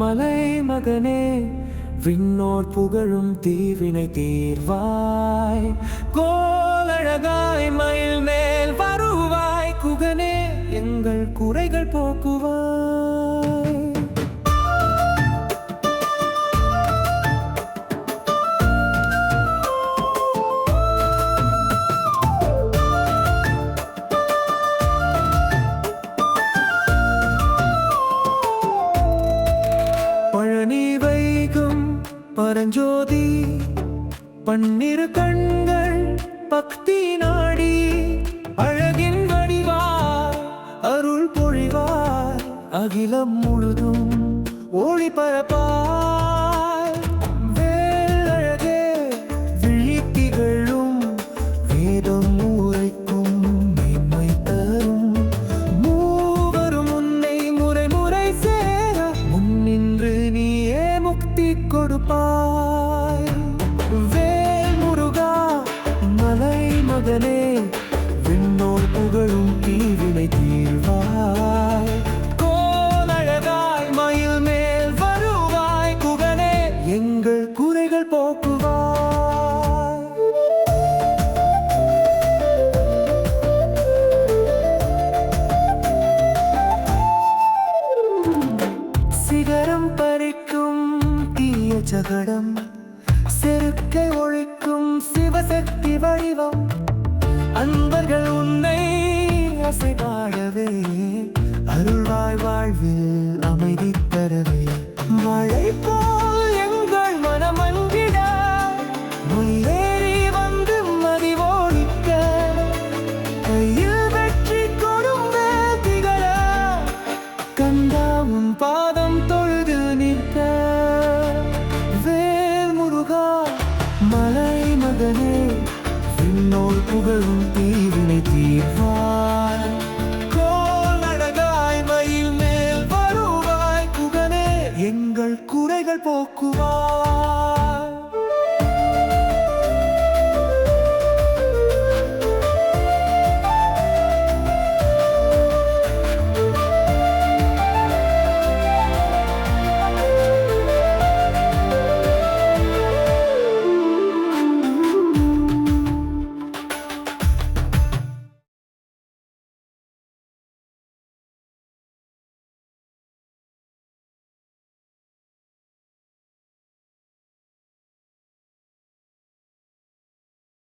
மலை மகனே விண்ணோர் புகழும் தீவினை தீர்வாய். கோலழகாய் மயில் மேல் வருவாய் குகனே எங்கள் குறைகள் போக்குவாய். பரஞ்சோதி பன்னிரு கண்கள் பக்தி நாடி அழகின் வடிவார் அருள் பொழிவார் அகிலம் முழுதும் ஒளி பரப்பார் Oh. இயற்கை ஒழிக்கும் சிவசக்தி வடிவம். அன்பர்கள் உன்னை அசைவாடவே அருள்வாய் வாழ்வில் அமைதி தரவே. மழை போல் எங்கள் மனம் அன்பிட முன்னேறி வந்து மதிவோடிக்க கையில் வெற்றி கொடுங்க திகழ கந்தா உன் பாதம் நாதனே விண்ணோர் புகழும் தீவினை தீர்வாய் கோலழகாய் மயில் மேல் வருவாய் புகனே எங்கள் குறைகள் போக்குவாய்